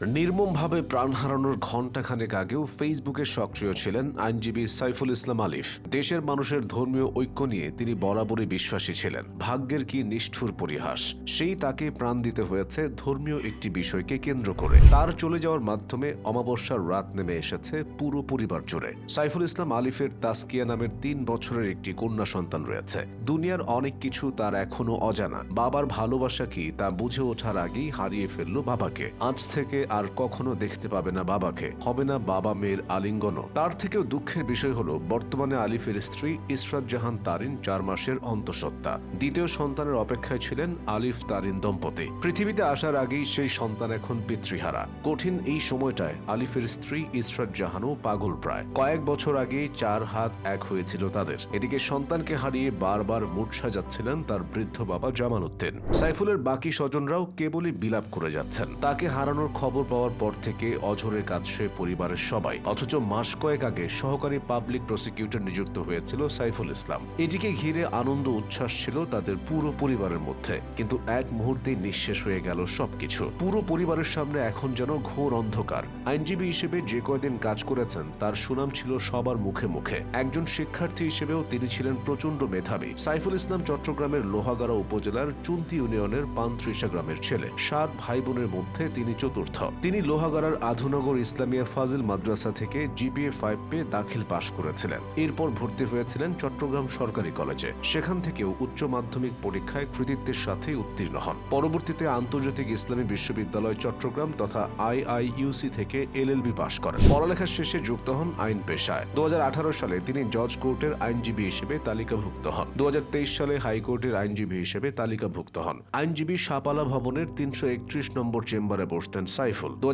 নির্মমভাবে প্রাণ হারানোর ঘণ্টাখানেক আগেও ফেসবুকে সক্রিয় ছিলেন আইনজীবী সাইফুল ইসলাম আলিফ। দেশের মানুষের ধর্মীয় ঐক্য নিয়ে তিনি বরাবরই বিশ্বাসী ছিলেন। ভাগ্যের কি নিষ্ঠুর পরিহাস, সেই তাকে প্রাণ দিতে হয়েছে ধর্মীয় একটি বিষয়কে কেন্দ্র করে। তার চলে যাওয়ার মাধ্যমে অমাবস্যার রাত নেমে এসেছে পুরো পরিবার জুড়ে। সাইফুল ইসলাম আলিফের তাস্কিয়া নামের তিন বছরের একটি কন্যা সন্তান রয়েছে। দুনিয়ার অনেক কিছু তার এখনও অজানা। বাবার ভালোবাসা কি তা বুঝে ওঠার আগেই হারিয়ে ফেলল বাবাকে। আজ থেকে আর কখনো দেখতে পাবে না বাবাকে। হবে না বাবা মেয়ের আলিঙ্গনও। তার থেকেও দুঃখের বিষয় হলো, বর্তমানে আলিফের স্ত্রী ইসরাত জাহান তারিন চার মাসের অন্তঃসত্ত্বা। দ্বিতীয় সন্তানের অপেক্ষায় ছিলেন আলিফ তারিন দম্পতি। পৃথিবীতে আসার আগেই সেই সন্তান এখন পিতৃহারা। কঠিন এই সময়টায় আলিফের স্ত্রী ইসরাত জাহানও পাগল প্রায়। কয়েক বছর আগে চার হাত এক হয়েছিল তাদের। এদিকে সন্তানকে হারিয়ে বারবার মূর্ছা যাচ্ছিলেন তার বৃদ্ধ বাবা জামাল উদ্দিন। সাইফুলের বাকি স্বজনরাও কেবলই বিলাপ করে যাচ্ছেন। তাকে হারানোর খবর পাওয়ার পর থেকে অঝরের কাছে পরিবারের সবাই। অথচ মাস কয়েক আগে সহকারী পাবলিক প্রসিকিউটর নিযুক্ত হয়েছিল সাইফুল ইসলাম। এটিকে ঘিরে আনন্দ উচ্ছ্বাস ছিল তাদের পুরো পরিবারের মধ্যে। কিন্তু এক মুহূর্তেই নিঃশেষ হয়ে গেল সবকিছু। পুরো পরিবারের সামনে এখন যেন ঘোর অন্ধকার। আইনজীবী হিসেবে যে কয়দিন কাজ করেছেন, তার সুনাম ছিল সবার মুখে মুখে। একজন শিক্ষার্থী হিসেবেও তিনি ছিলেন প্রচণ্ড মেধাবী। সাইফুল ইসলাম চট্টগ্রামের লোহাগাড়া উপজেলার চুন্তি ইউনিয়নের পান্ত্রিশা গ্রামের ছেলে। সাত ভাই বোনের মধ্যে তিনি চতুর্থ। তিনি লোহাগড়ার আধুনগর ইসলামিয়া ফাজিল মাদ্রাসা থেকে জিপিএ ফাইভ পেয়ে দাখিল পাশ করেছিলেন। এরপর ভর্তি হয়েছিলেন চট্টগ্রাম সরকারি কলেজে। সেখান থেকেও উচ্চ মাধ্যমিক পরীক্ষায় কৃতিত্বের সাথে উত্তীর্ণ হন। পরবর্তীতে আন্তর্জাতিক ইসলামী বিশ্ববিদ্যালয় চট্টগ্রাম তথা আইআইইউসি থেকে এলএলবি পাশ করেন। পড়ালেখা শেষে যুক্ত হন আইন পেশায়। দু হাজার আঠারো সালে তিনি জজ কোর্টের আইনজীবী হিসেবে তালিকাভুক্ত হন। দু হাজার তেইশ সালে হাইকোর্টের আইনজীবী হিসেবে তালিকাভুক্ত হন। আইনজীবী সাপালা ভবনের তিনশো একত্রিশ নম্বর চেম্বারে বসতেন সাইফুল। দু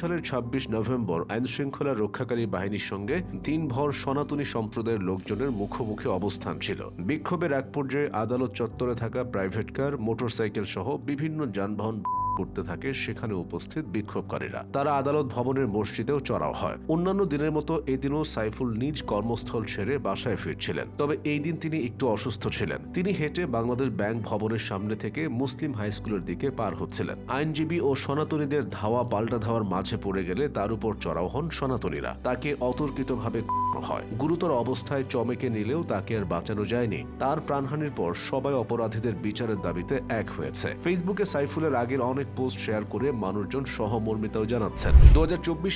সালের ছাব্বিশ নভেম্বর আইন শৃঙ্খলা রক্ষাকারী বাহিনীর সঙ্গে দিনভর সনাতনী সম্প্রদায়ের লোকজনের মুখোমুখি অবস্থান ছিল। বিক্ষোভের এক পর্যায়ে আদালত চত্বরে থাকা প্রাইভেট কার, মোটরসাইকেল সহ বিভিন্ন যানবাহন করতে থাকে, সেখানে উপস্থিত বিক্ষোভকারীরা। তারা আদালত ভবনের মসজিদেও চড়াও হয়। অন্যান্য দিনের মতো এদিনও সাইফুল নিজ কর্মস্থল ছেড়ে বাসায় ফিরছিলেন। তবে এই দিন তিনি একটু অসুস্থ ছিলেন। তিনি হেঁটে বাংলাদেশ ব্যাংক ভবনের সামনে থেকে মুসলিম হাই স্কুলের দিকে পার হচ্ছিলেন। আইনজীবী ও সনাতনীদের ধাওয়া পাল্টা ধাওয়ার মাঝে পড়ে গেলে তার উপর চড়াও হন সনাতনীরা। তাকে অতর্কিতভাবে হয়। গুরুতর অবস্থায় চমেকে নিলেও তাকে আর বাঁচানো যায়নি। তার প্রাণহানির পর সবাই অপরাধীদের বিচারের দাবিতে এক হয়েছে। ফেসবুকে সাইফুলের আগের অনেক পোস্ট শেয়ার করে মানুষজন সহমর্মিতাও জানাচ্ছেন। দু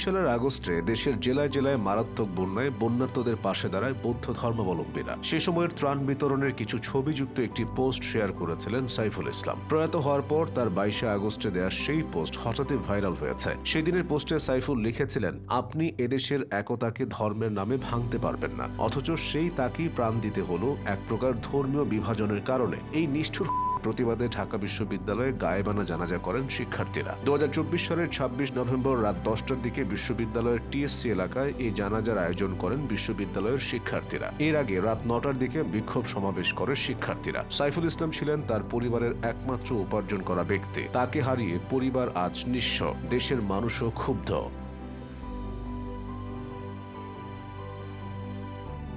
সালের আগস্টে দেশের জেলায় জেলায় মারাত্মক বন্যায় বন্যার্তদের পাশে দাঁড়ায় বৌদ্ধ ধর্মাবলম্বীরা। সে সময়ের ত্রাণ বিতরণের কিছু ছবিযুক্ত একটি পোস্ট শেয়ার করেছিলেন সাইফুল ইসলাম। প্রয়াত হওয়ার পর তার বাইশে আগস্টে দেওয়া সেই পোস্ট হঠাৎই ভাইরাল হয়েছে। সেদিনের পোস্টে সাইফুল লিখেছিলেন, আপনি এদেশের একতাকে ধর্মের নামে ভাঙতে পারবেন না। অথচ সেই তাকেই প্রাণ দিতে হলো এক প্রকার ধর্মীয় বিভাজনের কারণে। এই নিষ্ঠুর প্রতিবাদে ঢাকা বিশ্ববিদ্যালয়ে গায়েবানা জানাজা করেন শিক্ষার্থীরা। দুহাজার চব্বিশ সালের ছাব্বিশ নভেম্বর রাত দশটার দিকে বিশ্ববিদ্যালয়ের টিএসসি এলাকায় এই জানাজার আয়োজন করেন বিশ্ববিদ্যালয়ের শিক্ষার্থীরা। এর আগে রাত নটার দিকে বিক্ষোভ সমাবেশ করে শিক্ষার্থীরা। সাইফুল ইসলাম ছিলেন তার পরিবারের একমাত্র উপার্জন করা ব্যক্তি। তাকে হারিয়ে পরিবার আজ নিঃস্ব। দেশের মানুষও ক্ষুব্ধ।